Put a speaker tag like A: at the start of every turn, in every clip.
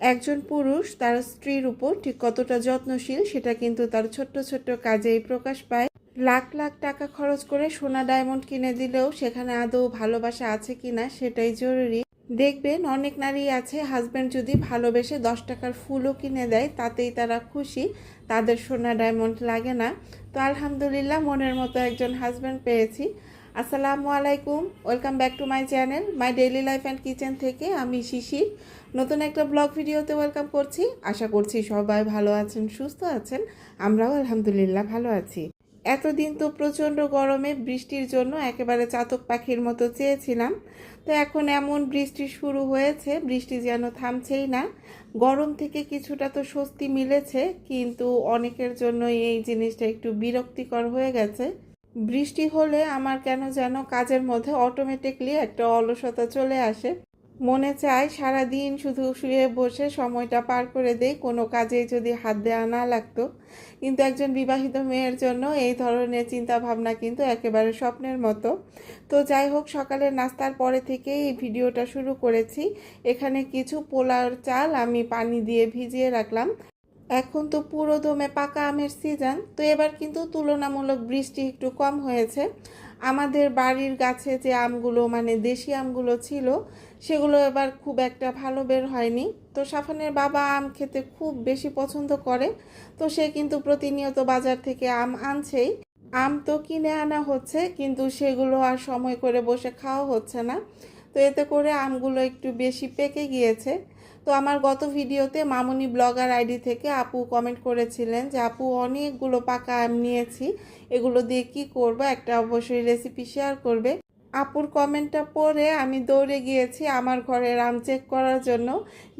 A: একজন পুরুষ তার স্ত্রীর উপর ঠিক কতটা যত্নশীল সেটা কিন্তু তার ছোট্ট ছোট্ট কাজেই প্রকাশ পায়। লাখ লাখ টাকা খরচ করে সোনা ডায়মন্ড কিনে দিলেও সেখানে আদৌ ভালোবাসা আছে কিনা সেটাই জরুরি। দেখবেন অনেক নারী আছে হাজব্যান্ড যদি ভালোবেসে দশ টাকার ফুলও কিনে দেয়, তাতেই তারা খুশি, তাদের সোনা ডায়মন্ড লাগে না। তো আলহামদুলিল্লাহ মনের মতো একজন হাজব্যান্ড পেয়েছি। আসসালামু আলাইকুম, welcome back to my channel, my daily life and kitchen থেকে আমি শিশির। নতুন একটা ব্লগ ভিডিওতে ওয়েলকাম করছি। আশা করছি সবাই ভালো আছেন, সুস্থ আছেন, আমরাও আলহামদুলিল্লাহ ভালো আছি। এতদিন তো প্রচণ্ড গরমে বৃষ্টির জন্য একেবারে চাতক পাখির মতো চেয়েছিলাম। তো এখন এমন বৃষ্টি শুরু হয়েছে, বৃষ্টি যেন থামছেই না। গরম থেকে কিছুটা তো স্বস্তি মিলেছে, কিন্তু অনেকের জন্য এই জিনিসটা একটু বিরক্তিকর হয়ে গেছে। বৃষ্টি হলে আমার কেন যেন কাজের মধ্যে অটোমেটিকলি একটা অলসতা চলে আসে। মনে চায় সারা দিন শুধু শুয়ে বসে সময়টা পার করে দেই, কোনো কাজেই যদি হাত দেওয়া না লাগতো। কিন্তু একজন বিবাহিত মেয়ের জন্য এই ধরনের চিন্তা ভাবনা কিন্তু একেবারে স্বপ্নের মতো। তো যাই হোক, সকালের নাস্তার পরে থেকে এই ভিডিওটা শুরু করেছি। এখানে কিছু পোলার চাল আমি পানি দিয়ে ভিজিয়ে রাখলাম। এখন তো পুরো দমে পাকা আমের সিজন তো এবার কিন্তু তুলনামূলক বৃষ্টি একটু কম হয়েছে। আমাদের বাড়ির গাছে যে আমগুলো মানে দেশি আমগুলো ছিল, সেগুলো এবার খুব একটা ভালো বের হয়নি। তো সাফানের বাবা আম খেতে খুব বেশি পছন্দ করে, তো সে কিন্তু প্রতিনিয়ত বাজার থেকে আম আনছেই। আম তো কিনে আনা হচ্ছে, কিন্তু সেগুলো আর সময় করে বসে খাওয়া হচ্ছে না। তো এতে করে আমগুলো একটু বেশি পেকে গিয়েছে। তো আমার গত ভিডিওতে মামুনি ব্লগার আইডি থেকে আপু কমেন্ট করেছিলেন যে, আপু, অনেকগুলো পাকা আম নিয়েছি। এগুলো দিয়ে কি করব? একটা অবশ্যই রেসিপি শেয়ার করবে। আপুর কমেন্টটা পড়ে আমি দৌড়ে গিয়েছি আমার ঘরের আম চেক করার জন্য।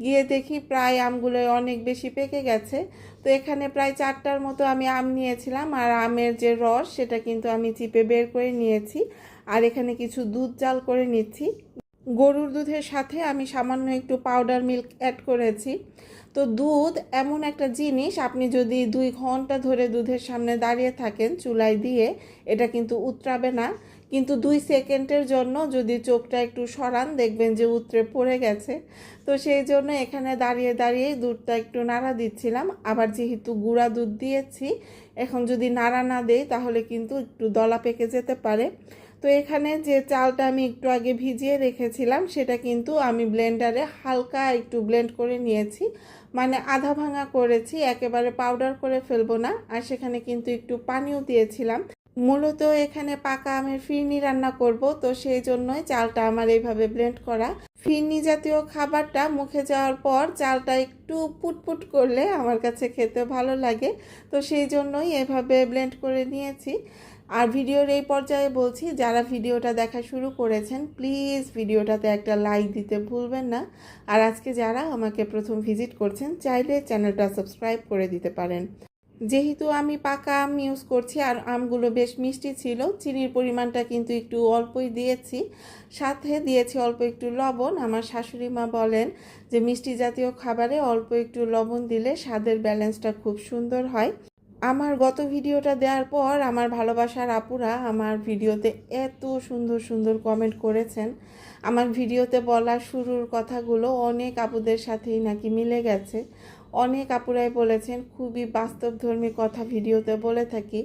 A: গিয়ে দেখি প্রায় আমগুলো অনেক বেশি পেকে গেছে। তো এখানে প্রায় চারটার মতো আমি আম নিয়েছিলাম আর আমের যে রস সেটা কিন্তু আমি চিপে বের করে নিয়েছি। আর এখানে কিছু দুধ জাল করে নিচ্ছি। গরুর দুধের সাথে আমি সামান্য একটু পাউডার মিল্ক অ্যাড করেছি। তো দুধ এমন একটা জিনিস, আপনি যদি দুই ঘণ্টা ধরে দুধের সামনে দাঁড়িয়ে থাকেন চুলায় দিয়ে, এটা কিন্তু উতরাবে না। কিন্তু দুই সেকেন্ডের জন্য যদি চোখটা একটু সরান, দেখবেন যে উতরে পড়ে গেছে। তো সেই জন্য এখানে দাঁড়িয়ে দাঁড়িয়েই দুধটা একটু নাড়া দিচ্ছিলাম। আবার যেহেতু গুঁড়া দুধ দিয়েছি, এখন যদি নাড়া না দেই, তাহলে কিন্তু একটু দলা পেকে যেতে পারে। তো এখানে যে চালটা আমি একটু আগে ভিজিয়ে রেখেছিলাম, সেটা কিন্তু আমি ব্লেন্ডারে হালকা একটু ব্লেন্ড করে নিয়েছি। মানে আধা ভাঙা করেছি, একেবারে পাউডার করে ফেলব না। আর সেখানে কিন্তু একটু পানিও দিয়েছিলাম। মূলত এখানে পাকা আমের ফিরনি রান্না করব, তো সেই জন্যই চালটা আমার এইভাবে ব্লেন্ড করা। ফিরনি জাতীয় খাবারটা মুখে যাওয়ার পর চালটা একটু পুটপুট করলে আমার কাছে খেতে ভালো লাগে, তো সেই জন্যই এভাবে ব্লেন্ড করে নিয়েছি। আর ভিডিওর এই পর্যায়ে বলছি, যারা ভিডিওটা দেখা শুরু করেছেন প্লিজ ভিডিওটাতে একটা লাইক দিতে ভুলবেন না। আর আজকে যারা আমাকে প্রথম ভিজিট করছেন, চাইলে চ্যানেলটা সাবস্ক্রাইব করে দিতে পারেন। যেহেতু আমি পাকা আম ইউজ করছি, আর আমগুলো বেশ মিষ্টি ছিল, চিনির পরিমাণটা কিন্তু একটু অল্পই দিয়েছি। সাথে দিয়েছি অল্প একটু লবণ। আমার শাশুড়ি মা বলেন যে, মিষ্টি জাতীয় খাবারে অল্প একটু লবণ দিলে স্বাদের ব্যালেন্সটা খুব সুন্দর হয়। আমার গত ভিডিওটা দেওয়ার পর আমার ভালোবাসার আপুরা আমার ভিডিওতে এত সুন্দর সুন্দর কমেন্ট করেছেন। আমার ভিডিওতে বলা শুরুর কথাগুলো অনেক আপুদের সাথেই নাকি মিলে গেছে। অনেক আপুরাই বলেছেন, খুবই বাস্তবধর্মী কথা ভিডিওতে বলে থাকি।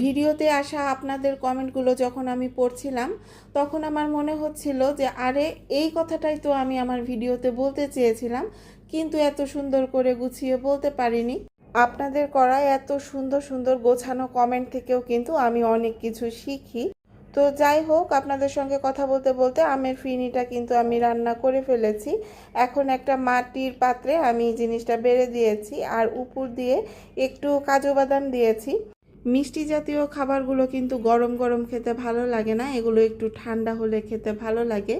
A: ভিডিওতে আসা আপনাদের কমেন্টগুলো যখন আমি পড়ছিলাম, তখন আমার মনে হচ্ছিল যে, আরে, এই কথাটাই তো আমি আমার ভিডিওতে বলতে চেয়েছিলাম, কিন্তু এত সুন্দর করে গুছিয়ে বলতে পারিনি। আপনাদের করা এত সুন্দর সুন্দর গোছানো কমেন্ট থেকেও কিন্তু আমি অনেক কিছু শিখি। তো যাই হোক, আপনাদের সঙ্গে কথা বলতে বলতে আমের ফিনিটা কিন্তু আমি রান্না করে ফেলেছি। এখন একটা মাটির পাত্রে আমি জিনিসটা বেড়ে দিয়েছি আর উপর দিয়ে একটু কাজু বাদাম দিয়েছি। মিষ্টি জাতীয় খাবারগুলো কিন্তু গরম গরম খেতে ভালো লাগে না, এগুলো একটু ঠান্ডা হলে খেতে ভালো লাগে।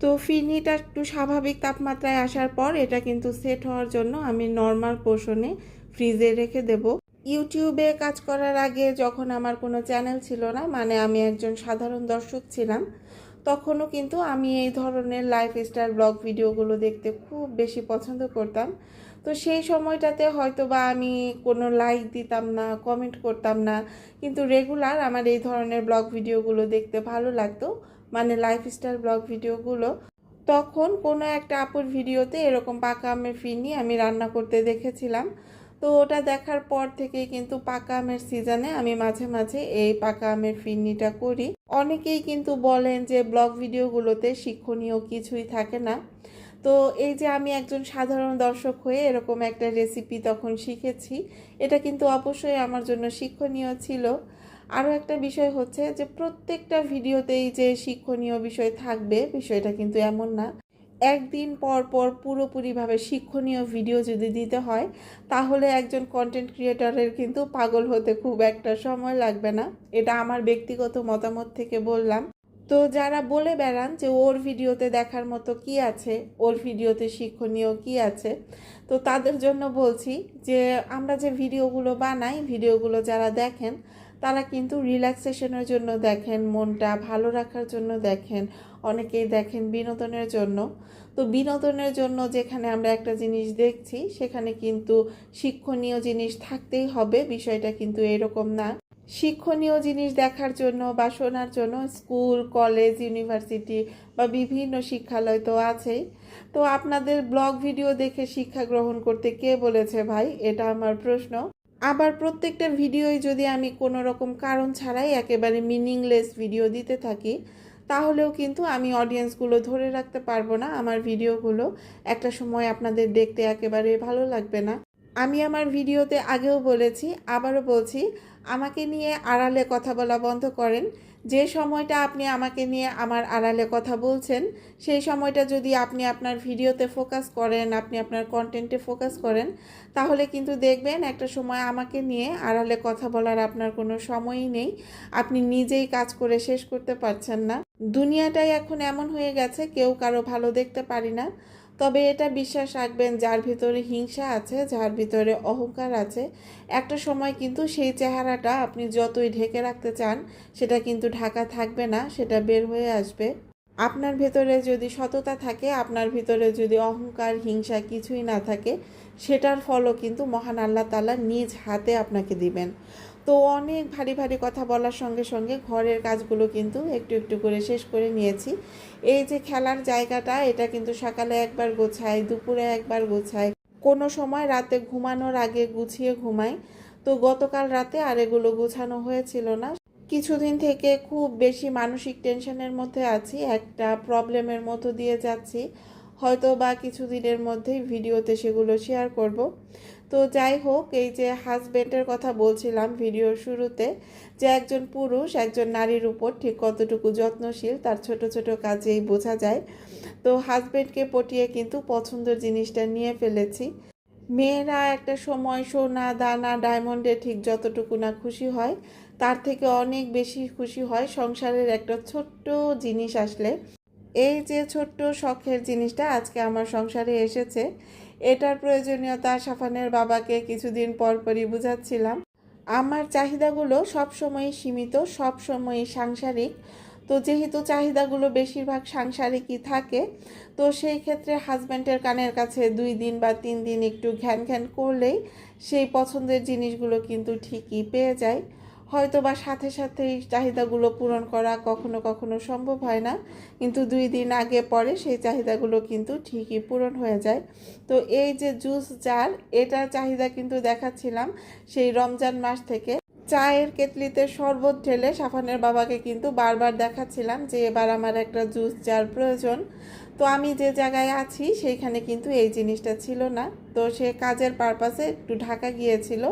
A: তো ফিনিটা একটু স্বাভাবিক তাপমাত্রায় আসার পর এটা কিন্তু সেট হওয়ার জন্য আমি নর্মাল পোর্শনে ফ্রিজে রেখে দেব। ইউটিউবে কাজ করার আগে যখন আমার কোনো চ্যানেল ছিল না মানে আমি একজন সাধারণ দর্শক ছিলাম, তখনও কিন্তু আমি এই ধরনের লাইফস্টাইল ব্লগ ভিডিওগুলো দেখতে খুব বেশি পছন্দ করতাম। তো সেই সময়টাতে হয়তো বা আমি কোনো লাইক দিতাম না কমেন্ট করতাম না, কিন্তু রেগুলার আমার এই ধরনের ব্লগ ভিডিওগুলো দেখতে ভালো লাগতো মানে লাইফস্টাইল ব্লগ ভিডিওগুলো। তখন কোনো একটা আপুর ভিডিওতে এরকম পাকা আমের ফিরনি আমি রান্না করতে দেখেছিলাম। তো ওটা দেখার পর থেকেই কিন্তু পাকা আমের সিজনে আমি মাঝে মাঝে এই পাকা আমের ফিরনিটা করি। অনেকেই কিন্তু বলেন যে ব্লগ ভিডিওগুলোতে শিক্ষণীয় কিছুই থাকে না। তো এই যে আমি একজন সাধারণ দর্শক হয়ে এরকম একটা রেসিপি তখন শিখেছি, এটা কিন্তু অবশ্যই আমার জন্য শিক্ষণীয় ছিল। আরও একটা বিষয় হচ্ছে যে প্রত্যেকটা ভিডিওতেই যে শিক্ষণীয় বিষয় থাকবে, বিষয়টা কিন্তু এমন না। একদিন পর পর পুরোপুরিভাবে শিক্ষণীয় ভিডিও যদি দিতে হয়, তাহলে একজন কন্টেন্ট ক্রিয়েটরের কিন্তু পাগল হতে খুব একটা সময় লাগবে না। এটা আমার ব্যক্তিগত মতামত থেকে বললাম। তো যারা বলে বেড়ান যে ওর ভিডিওতে দেখার মতো কি আছে, ওর ভিডিওতে শিক্ষণীয় কি আছে, তো তাদের জন্য বলছি যে আমরা যে ভিডিওগুলো বানাই ভিডিওগুলো যারা দেখেন তারা কিন্তু রিল্যাক্সেশনের জন্য দেখেন, মনটা ভালো রাখার জন্য দেখেন, অনেকেই দেখেন বিনোদনের জন্য। তো বিনোদনের জন্য যেখানে আমরা একটা জিনিস দেখছি, সেখানে কিন্তু শিক্ষণীয় জিনিস থাকতেই হবে, বিষয়টা কিন্তু এরকম না। শিক্ষণীয় জিনিস দেখার জন্য বা শোনার জন্য স্কুল, কলেজ, ইউনিভার্সিটি বা বিভিন্ন শিক্ষালয় তো আছেই। তো আপনাদের ব্লগ ভিডিও দেখে শিক্ষা গ্রহণ করতে কে বলেছে ভাই? এটা আমার প্রশ্ন। আবার প্রত্যেকটা ভিডিওই যদি আমি কোনো রকম কারণ ছাড়াই একেবারে মিনিংলেস ভিডিও দিতে থাকি, তাহলেও কিন্তু আমি অডিয়েন্সগুলো ধরে রাখতে পারব না। আমার ভিডিওগুলো একটা সময় আপনাদের দেখতে একেবারে ভালো লাগবে না। আমি আমার ভিডিওতে আগেও বলেছি, আবারও বলছি, আমাকে নিয়ে আড়ালে কথা বলা বন্ধ করেন। যে সময়টা আপনি আমাকে নিয়ে আমার আড়ালে কথা বলছেন, সেই সময়টা যদি আপনি আপনার ভিডিওতে ফোকাস করেন, আপনি আপনার কন্টেন্টে ফোকাস করেন, তাহলে কিন্তু দেখবেন একটা সময় আমাকে নিয়ে আড়ালে কথা বলার আপনার কোনো সময়ই নেই। আপনি নিজেই কাজ করে শেষ করতে পারছেন না। দুনিয়াটাই এখন এমন হয়ে গেছে, কেউ কারও ভালো দেখতে পারি না। তবে এটা বিশ্বাস রাখবেন, যার ভিতরে হিংসা আছে, যার ভিতরে অহংকার আছে, একটা সময় কিন্তু সেই চেহারাটা আপনি যতই ঢেকে রাখতে চান, সেটা কিন্তু ঢাকা থাকবে না, সেটা বের হয়ে আসবে। আপনার ভেতরে যদি সততা থাকে, আপনার ভিতরে যদি অহংকার, হিংসা কিছুই না থাকে, সেটার ফলও কিন্তু মহান আল্লাহ তালা নিজ হাতে আপনাকে দিবেন। তো অনেক ভারী ভারী কথা বলার সঙ্গে সঙ্গে ঘরের কাজগুলো কিন্তু একটু একটু করে শেষ করে নিয়েছি। এই যে খেলার জায়গাটা, এটা কিন্তু সকালে একবার গোছাই, দুপুরে একবার গোছাই। কোনো সময় রাতে ঘুমানোর আগে গুছিয়ে ঘুমাই। তো গতকাল রাতে আর এগুলো গোছানো হয়েছিল না। কিছুদিন থেকে খুব বেশি মানসিক টেনশনের মধ্যে আছি, একটা প্রবলেমের মতো দিয়ে যাচ্ছি। হয়তো বা কিছুদিনের মধ্যেই ভিডিওতে সেগুলো শেয়ার করব। তো যাই হোক, এই যে হাজবেন্ডের কথা বলছিলাম ভিডিওর শুরুতে, যে একজন পুরুষ, একজন নারীর উপর ঠিক কতটুকু যত্নশীল, তার ছোট ছোট কাজেই বোঝা যায়। তো হাজবেন্ডকে পটিয়ে কিন্তু পছন্দের জিনিসটা নিয়ে ফেলেছি। মেয়েরা একটা সময় সোনা, দানা ডায়মন্ডে ঠিক যতটুকু না খুশি হয়, তার থেকে অনেক বেশি খুশি হয় সংসারের একটা ছোট্ট জিনিস আসলে। এই যে ছোট্ট শখের জিনিসটা আজকে আমার সংসারে এসেছে এটার প্রয়োজনীয়তা সাফানের বাবাকে কিছুদিন পর পরই বুঝাচ্ছিলাম। আমার চাহিদাগুলো সবসময়ই সীমিত, সবসময়ই সাংসারিক। তো যেহেতু চাহিদাগুলো বেশিরভাগ সাংসারিকই থাকে, তো সেই ক্ষেত্রে হাজব্যান্ডের কানের কাছে দুই দিন বা তিন দিন একটু ঘ্যান ঘ্যান করলেই সেই পছন্দের জিনিসগুলো কিন্তু ঠিকই পেয়ে যায়। হয়তো বা সাথে সাথেই চাহিদাগুলো পূরণ করা কখনো কখনো সম্ভব হয় না, কিন্তু দুই দিন আগে পরে সেই চাহিদাগুলো কিন্তু ঠিকই পূরণ হয়ে যায়। তো এই যে জুস জার, এটার চাহিদা কিন্তু দেখাচ্ছিলাম সেই রমজান মাস থেকে। চায়ের কেতলিতে শরবত ঢেলে সাফানের বাবাকে কিন্তু বারবার দেখাচ্ছিলাম যে এবার আমার একটা জুস জার প্রয়োজন। তো আমি যে জায়গায় আছি সেইখানে কিন্তু এই জিনিসটা ছিল না। তো সে কাজের পারপাসে একটু ঢাকা গিয়েছিল।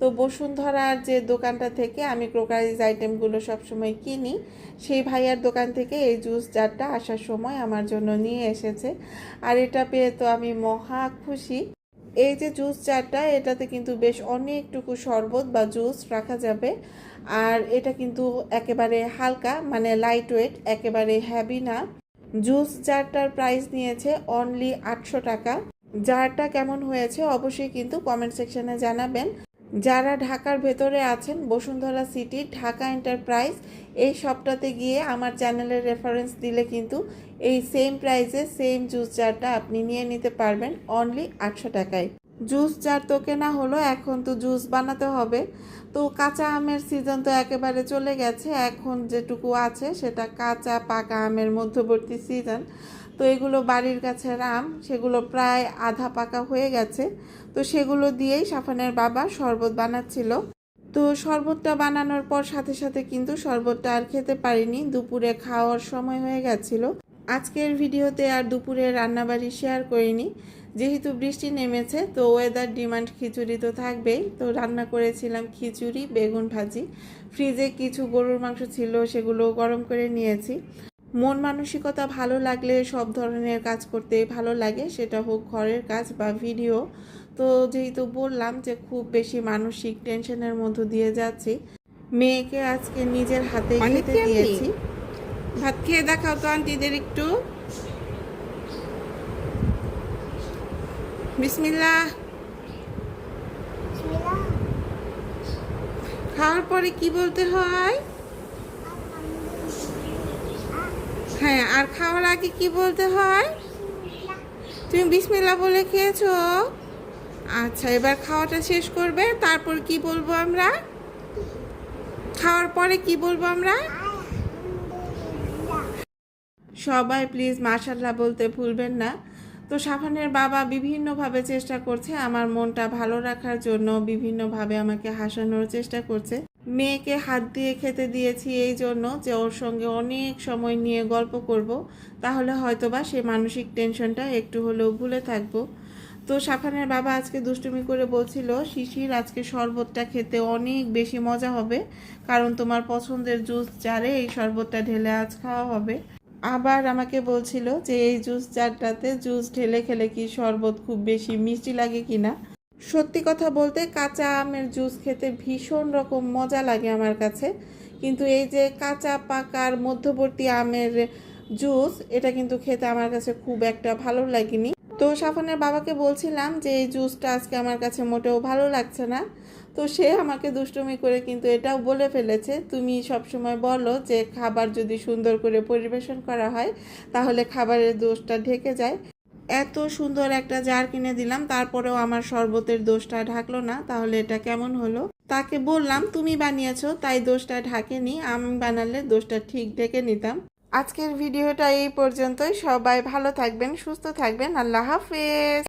A: তো বসুন্ধরার যে দোকানটা থেকে আমি ক্রোকারিজ আইটেমগুলো সবসময় কিনি, সেই ভাইয়ার দোকান থেকে এই জুস জারটা আসার সময় আমার জন্য নিয়ে এসেছে। আর এটা পেয়ে তো আমি মহা খুশি। এই যে জুস জারটা, এটাতে কিন্তু বেশ অনেকটুকু শরবত বা জুস রাখা যাবে। আর এটা কিন্তু একেবারে হালকা মানে লাইট ওয়েট একেবারে হ্যাভি না। জুস জারটার প্রাইস নিয়েছে অনলি আটশো টাকা। জারটা কেমন হয়েছে অবশ্যই কিন্তু কমেন্ট সেকশনে জানাবেন। যারা ঢাকার ভেতরে আছেন, বসুন্ধরা সিটি, ঢাকা এন্টারপ্রাইজ, এই সবটাতে গিয়ে আমার চ্যানেলের রেফারেন্স দিলে কিন্তু এই সেম প্রাইসে সেম জুস জারটা আপনি নিয়ে নিতে পারবেন অনলি আটশো টাকায়। জুস জার তো কেনা হলো, এখন তো জুস বানাতে হবে। তো কাঁচা আমের সিজন তো একেবারে চলে গেছে, এখন যেটুকু আছে সেটা কাঁচা পাকা আমের মধ্যবর্তী সিজন তো এগুলো বাড়ির কাছে আম সেগুলো প্রায় আধা পাকা হয়ে গেছে। তো সেগুলো দিয়েই সাফানের বাবা শরবত বানাচ্ছিল। তো শরবতটা বানানোর পর সাথে সাথে কিন্তু শরবতটা আর খেতে পারিনি। দুপুরে খাওয়ার সময় হয়ে গেছিল। আজকের ভিডিওতে আর দুপুরে রান্নাবাড়ি শেয়ার করিনি। যেহেতু বৃষ্টি নেমেছে, তো ওয়েদার ডিমান্ড খিচুড়ি তো থাকবেই। তো রান্না করেছিলাম খিচুড়ি, বেগুন ভাজি। ফ্রিজে কিছু গরুর মাংস ছিল সেগুলো গরম করে নিয়েছি। মন মানসিকতা ভালো লাগলে সব ধরনের কাজ করতে ভালো লাগে সেটা হোক ঘরের কাজ বা ভিডিও তো যেহেতু বললাম যে খুব বেশি মানসিক টেনশনের মধ্য দিয়ে যাচ্ছি মেয়েকে আজকে নিজের হাতে খেতে দিয়েছি। ভাত খেয়ে দেখাও তো আন্টিদের একটু। বিসমিল্লাহ। খাওয়ার পরে কি বলতে হয়? হ্যাঁ আর খাওয়ার আগে কি বলতে হয়? তুমি বিসমিল্লা বলে খেয়েছো? আচ্ছা এবার খাওয়াটা শেষ করবে, তারপর কি বলব আমরা? খাওয়ার পরে কি বলব আমরা? সবাই প্লিজ মাশাল্লাহ বলতে ভুলবেন না। তো সাফানের বাবা বিভিন্নভাবে চেষ্টা করছে আমার মনটা ভালো রাখার জন্য, বিভিন্নভাবে আমাকে হাসানোর চেষ্টা করছে। মেয়েকে হাত দিয়ে খেতে দিয়েছি এই জন্য যে ওর সঙ্গে অনেক সময় নিয়ে গল্প করব, তাহলে হয়তোবা সে মানসিক টেনশনটা একটু হলেও ভুলে থাকব। তো সাফানের বাবা আজকে দুষ্টুমি করে বলছিল, শিশির, আজকে শরবতটা খেতে অনেক বেশি মজা হবে, কারণ তোমার পছন্দের জুস জারে এই শরবতটা ঢেলে আজ খাওয়া হবে। আবার আমাকে বলছিল যে এই জুস জারটাতে জুস ঢেলে খেলে কি শরবত খুব বেশি মিষ্টি লাগে কিনা? সত্যি কথা বলতে কাঁচা আমের জুস খেতে ভীষণ রকম মজা লাগে আমার কাছে। কিন্তু এই যে কাঁচা পাকার মধ্যবর্তী আমের জুস, এটা কিন্তু খেতে আমার কাছে খুব একটা ভালো লাগেনি। তো সাফনের বাবাকে বলছিলাম যে, এই জুসটা আজকে আমার কাছে মোটেও ভালো লাগছে না। তো সে আমাকে দুষ্টুমি করে কিন্তু এটাও বলে ফেলেছে, তুমি সবসময় বলো যে, খাবার যদি সুন্দর করে পরিবেশন করা হয়, তাহলে খাবারের দোষটা ঢেকে যায়। এত সুন্দর একটা জার কিনে দিলাম, তারপরেও আমার শরবতের দোষটা ঢাকলো না, তাহলে এটা কেমন হলো? তাকে বললাম, তুমি বানিয়েছো, তাই দোষটা ঢাকেনি, আমি বানালে দোষটা ঠিক ঢেকে নিতাম। আজকের ভিডিওটা এই পর্যন্তই, সবাই ভালো থাকবেন, সুস্থ থাকবেন, আল্লাহ হাফেজ।